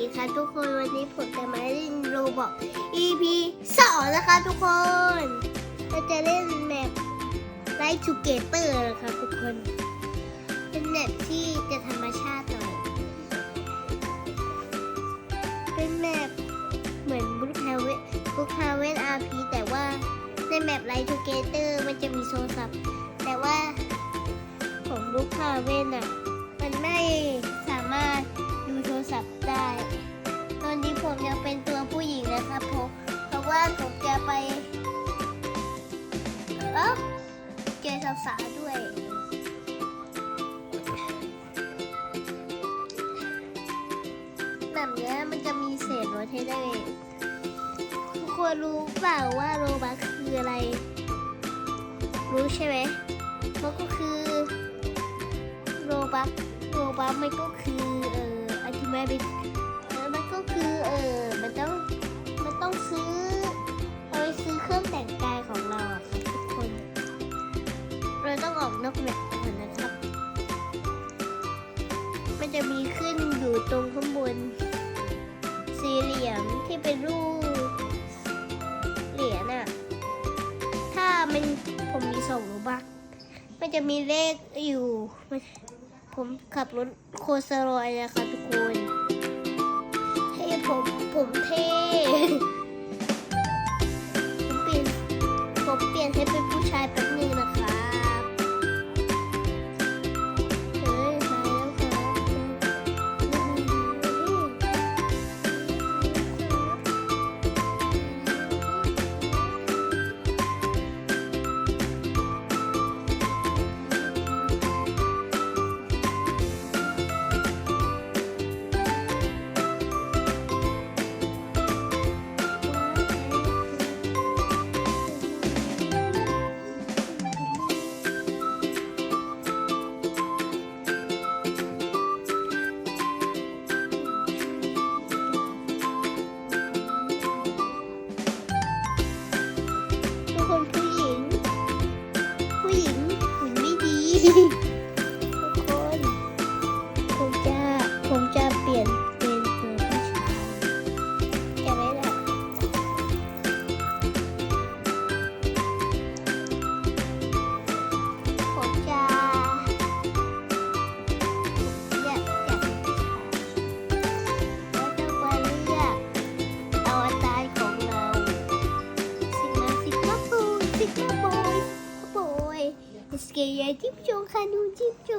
ดีค่ะทุกคนวันนี้ผมจะมาเล่นโรบอก EP สองนะคะทุกคนเราจะเล่นแมปไลท์ทูเกเตอร์นะคะทุกคน เป็นแมปที่จะธรรมชาติหน่อยเป็นแมปเหมือนบุ๊คฮาเวนบุ๊คฮาเวนอาร์พีแต่ว่าในแมปไลท์ทูเกเตอร์มันจะมีโทรศัพท์แต่ว่าของบุ๊คฮาเวนอะมันไม่สามารถ ไปเอ้าเจอสาวๆด้วย แบบนี้มันจะมีเศษรถให้ได้ ทุกคนรู้เปล่าว่าโรบัคคืออะไร รู้ใช่ไหมมันก็คือโรบัคโรบัคมันก็คือเอ่ออธิบายไปมันก็คือเออมันต้อง ออกนอกแบบก่อนนะครับ มันจะมีขึ้นอยู่ตรงข้างบน สี่เหลี่ยมที่เป็นรูปเหรียญอะถ้ามันผมมีสองโรบัคมันจะมีเลขอยู่ ผมขับรถโคสรอยนะคะทุกคนให้ผมผมเท่ผมเปลี่ยนผมเปลี่ยนให้เป็นผู้ชายแป๊บนึงนะครั สเกียร์จิ๊บจงคานูจิ๊บจ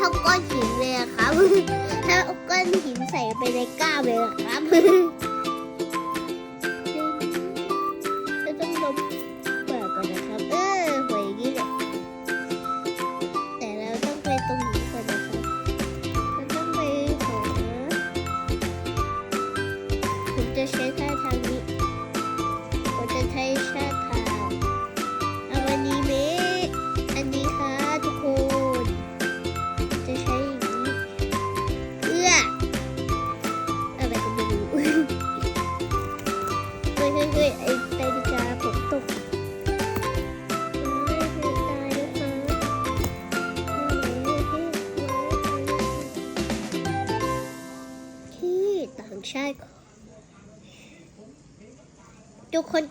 เท่าก้อนหินเลยอะครับถ้าเอาก้อนหินใส่ไปในก้ามเลยอะครับเราต้องลบหัวก่อนนะครับ เออหัวอย่างนี้แหละแต่เราต้องไปตรงนี้ก่อนนะครับเราต้องไปหาผมจะใช้ท่าทาง ทุกคน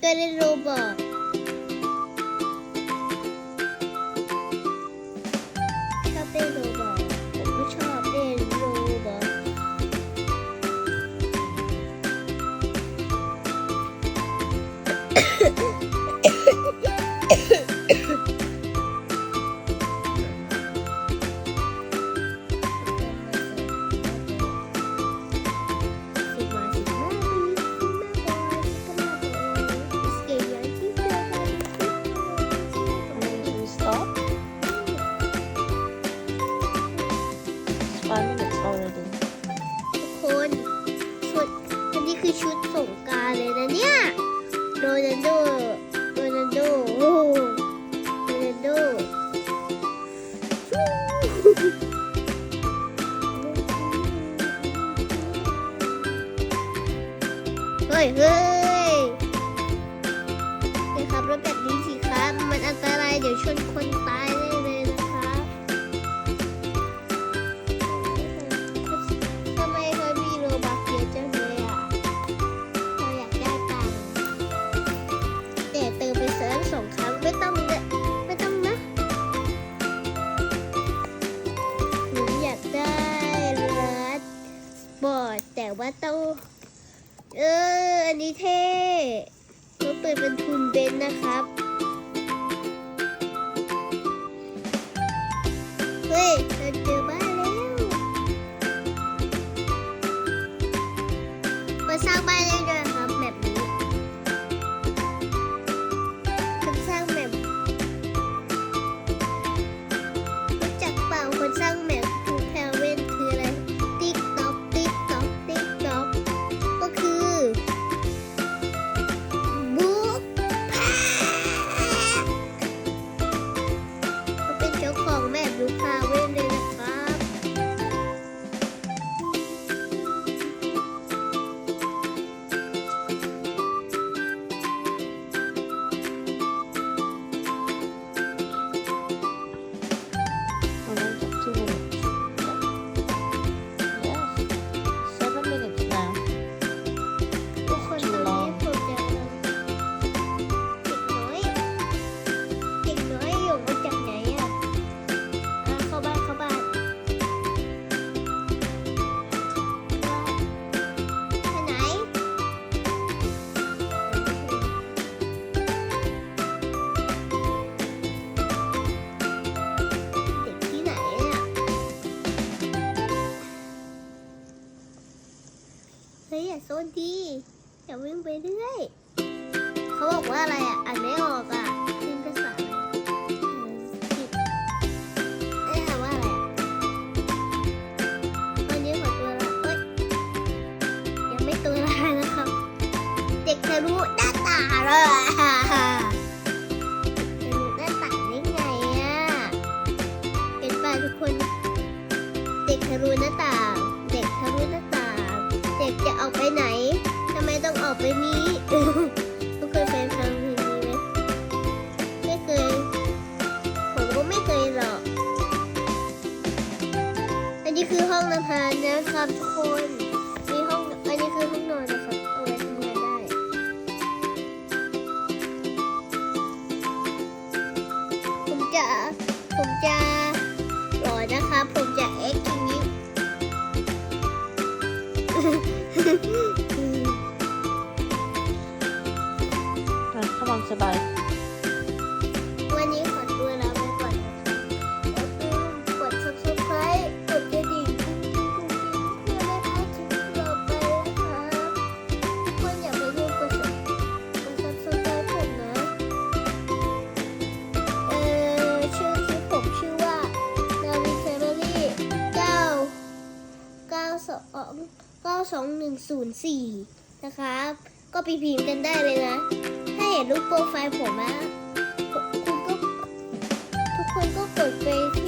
the door. ว่าต้องเออ อันนี้เท่ราเปิดเป็นทุนเบนนะครับ เฮ้ย เฮ้ยอย่าโซนดีอย่าวิ่งไปเรื่อยเขาบอกว่าอะไรอะอ่านไม่ออกอะเป็นภาษาอะไรอ่านว่าอะไรอะวันนี้ขอตัวละเอ้ยยังไม่ตัวละนะครับเด็กทะลุหน้าต่างเลยอะทะลุหน้าต่างได้ไงอะเห็นป่ะทุกคน เด็กทะลุหน้าต่างเด็กทะลุหน้าต่าง เด็กจะออกไปไหนทำไมต้องออกไปนี้ก็เคยไปฟังเพลงนี้ไหมไม่เคย ผมก็ไม่เคยหรอก อันนี้คือห้องนภานะครับทุกคน Ah, come on, Sabai. วันนี้ขอตัวลาไปก่อนกด subscribe กดกระดิ่งเพื่อไม่พลาดคลิปต่อไปนะคะทุกคนอย่าไปลืมกด sub- กด subscribe ผมนะ เอ่อชื่อคลิปผมชื่อว่า Navi Family 9 92 92104 นะครับ ก็ไปพิมพ์กันได้เลยนะ เห็นรูปโปรไฟล์ผมนะคุณก็ทุกคนก็กดไป